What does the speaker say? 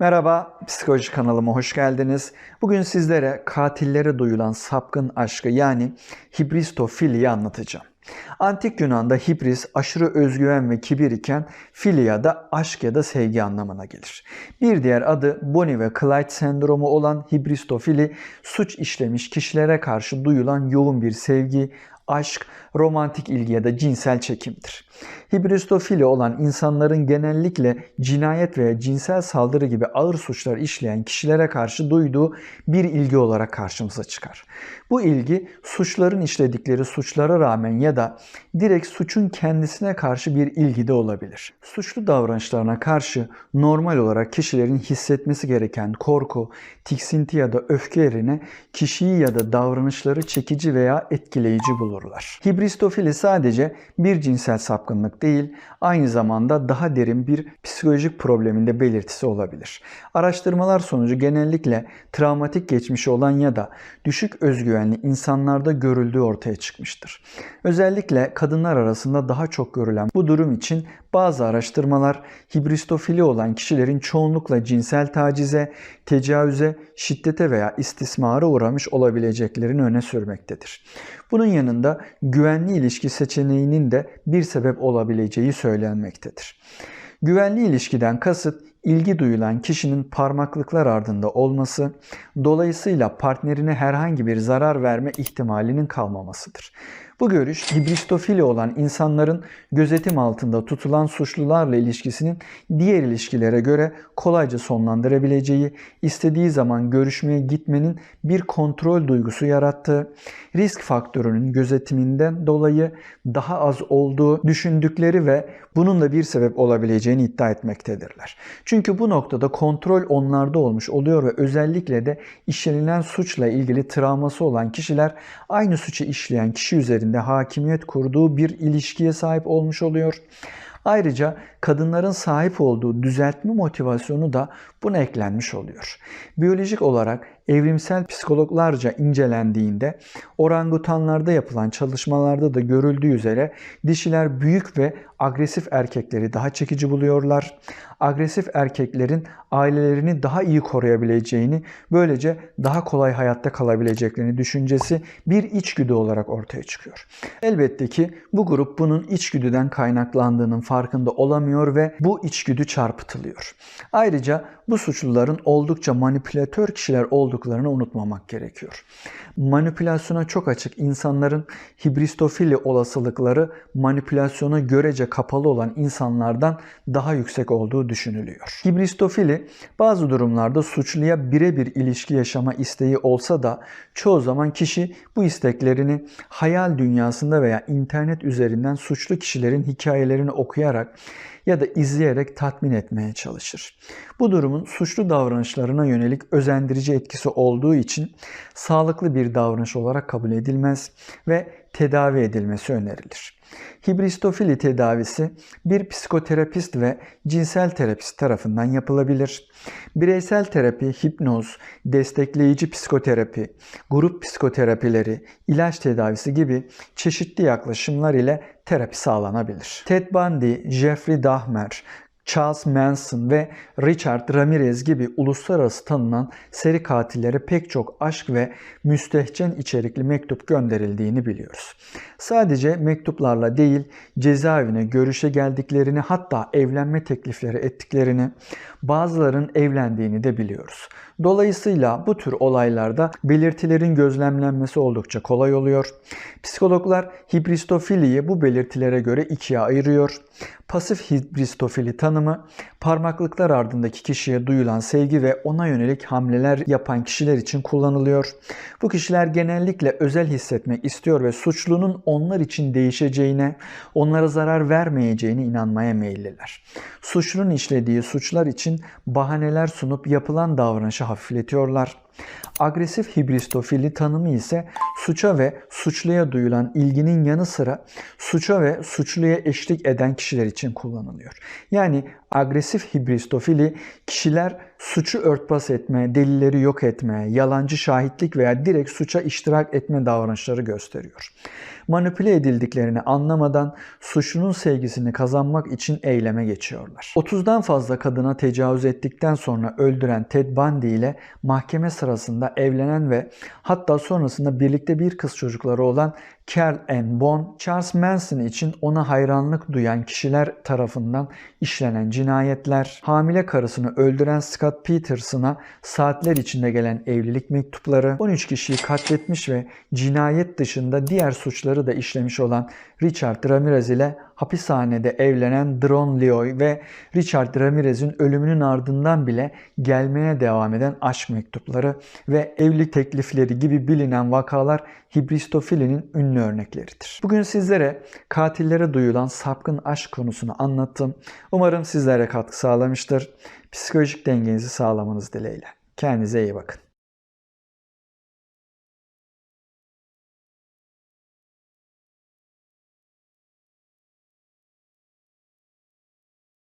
Merhaba, Psikoloji kanalıma hoş geldiniz. Bugün sizlere katillere duyulan sapkın aşkı yani hibristofiliyi anlatacağım. Antik Yunan'da hibris aşırı özgüven ve kibir iken filia da aşk ya da sevgi anlamına gelir. Bir diğer adı Bonnie ve Clyde sendromu olan hibristofili suç işlemiş kişilere karşı duyulan yoğun bir sevgi, aşk, romantik ilgi ya da cinsel çekimdir. Hibristofili olan insanların genellikle cinayet veya cinsel saldırı gibi ağır suçlar işleyen kişilere karşı duyduğu bir ilgi olarak karşımıza çıkar. Bu ilgi suçların işledikleri suçlara rağmen ya da direkt suçun kendisine karşı bir ilgi de olabilir. Suçlu davranışlarına karşı normal olarak kişilerin hissetmesi gereken korku, tiksinti ya da öfke yerine kişiyi ya da davranışları çekici veya etkileyici bulurlar. Hibristofili sadece bir cinsel sapkınlık değil, aynı zamanda daha derin bir psikolojik problemin de belirtisi olabilir. Araştırmalar sonucu genellikle travmatik geçmişi olan ya da düşük özgüvenli insanlarda görüldüğü ortaya çıkmıştır. Özellikle kadınlar arasında daha çok görülen bu durum için bazı araştırmalar hibristofili olan kişilerin çoğunlukla cinsel tacize, tecavüze, şiddete veya istismara uğramış olabileceklerini öne sürmektedir. Bunun yanında güvenli ilişki seçeneğinin de bir sebep olabileceği söylenmektedir. Güvenli ilişkiden kasıt ilgi duyulan kişinin parmaklıklar ardında olması, dolayısıyla partnerine herhangi bir zarar verme ihtimalinin kalmamasıdır. Bu görüş hibristofili olan insanların gözetim altında tutulan suçlularla ilişkisinin diğer ilişkilere göre kolayca sonlandırabileceği, istediği zaman görüşmeye gitmenin bir kontrol duygusu yarattığı, risk faktörünün gözetiminden dolayı daha az olduğu düşündükleri ve bunun da bir sebep olabileceğini iddia etmektedirler. Çünkü bu noktada kontrol onlarda olmuş oluyor ve özellikle de işlenilen suçla ilgili travması olan kişiler aynı suçu işleyen kişi üzerinde hakimiyet kurduğu bir ilişkiye sahip olmuş oluyor. Ayrıca kadınların sahip olduğu düzeltme motivasyonu da buna eklenmiş oluyor. Biyolojik olarak evrimsel psikologlarca incelendiğinde orangutanlarda yapılan çalışmalarda da görüldüğü üzere dişiler büyük ve agresif erkekleri daha çekici buluyorlar. Agresif erkeklerin ailelerini daha iyi koruyabileceğini, böylece daha kolay hayatta kalabileceklerini düşüncesi bir içgüdü olarak ortaya çıkıyor. Elbette ki bu grup bunun içgüdüden kaynaklandığının farkında olamıyor ve bu içgüdü çarpıtılıyor. Ayrıca bu suçluların oldukça manipülatör kişiler olduklarını unutmamak gerekiyor. Manipülasyona çok açık insanların hibristofili olasılıkları manipülasyona görece kapalı olan insanlardan daha yüksek olduğu düşünülüyor. Hibristofili bazı durumlarda suçluya birebir ilişki yaşama isteği olsa da çoğu zaman kişi bu isteklerini hayal dünyasında veya internet üzerinden suçlu kişilerin hikayelerini okuyarak ya da izleyerek tatmin etmeye çalışır. Bu durumun suçlu davranışlarına yönelik özendirici etkisi olduğu için sağlıklı bir davranış olarak kabul edilmez ve tedavi edilmesi önerilir. Hibristofili tedavisi bir psikoterapist ve cinsel terapist tarafından yapılabilir. Bireysel terapi, hipnoz, destekleyici psikoterapi, grup psikoterapileri, ilaç tedavisi gibi çeşitli yaklaşımlar ile terapi sağlanabilir. Ted Bundy, Jeffrey Dahmer, Charles Manson ve Richard Ramirez gibi uluslararası tanınan seri katillere pek çok aşk ve müstehcen içerikli mektup gönderildiğini biliyoruz. Sadece mektuplarla değil cezaevine görüşe geldiklerini hatta evlenme teklifleri ettiklerini, bazıların evlendiğini de biliyoruz. Dolayısıyla bu tür olaylarda belirtilerin gözlemlenmesi oldukça kolay oluyor. Psikologlar hibristofiliyi bu belirtilere göre ikiye ayırıyor. Pasif hibristofili tanımı parmaklıklar ardındaki kişiye duyulan sevgi ve ona yönelik hamleler yapan kişiler için kullanılıyor. Bu kişiler genellikle özel hissetmek istiyor ve suçlunun onlar için değişeceğine, onlara zarar vermeyeceğine inanmaya meyilliler. Suçlunun işlediği suçlar için bahaneler sunup yapılan davranışı hafifletiyorlar. Agresif hibristofili tanımı ise suça ve suçluya duyulan ilginin yanı sıra suça ve suçluya eşlik eden kişiler için kullanılıyor. Yani agresif hibristofili kişiler suçu örtbas etme, delilleri yok etme, yalancı şahitlik veya direkt suça iştirak etme davranışları gösteriyor. Manipüle edildiklerini anlamadan suçlunun sevgisini kazanmak için eyleme geçiyorlar. 30'dan fazla kadına tecavüz ettikten sonra öldüren Ted Bundy ile mahkeme sırasında evlenen ve hatta sonrasında birlikte bir kız çocukları olan Carl Ann Bon, Charles Manson için ona hayranlık duyan kişiler tarafından işlenen cinayetler, hamile karısını öldüren Scott Peterson'a saatler içinde gelen evlilik mektupları, 13 kişiyi katletmiş ve cinayet dışında diğer suçları da işlemiş olan Richard Ramirez ile hapishanede evlenen Dron Leoy ve Richard Ramirez'in ölümünün ardından bile gelmeye devam eden aşk mektupları ve evlilik teklifleri gibi bilinen vakalar hibristofilinin ünlü örnekleridir. Bugün sizlere katillere duyulan sapkın aşk konusunu anlattım. Umarım sizlere katkı sağlamıştır. Psikolojik dengenizi sağlamanız dileğiyle. Kendinize iyi bakın.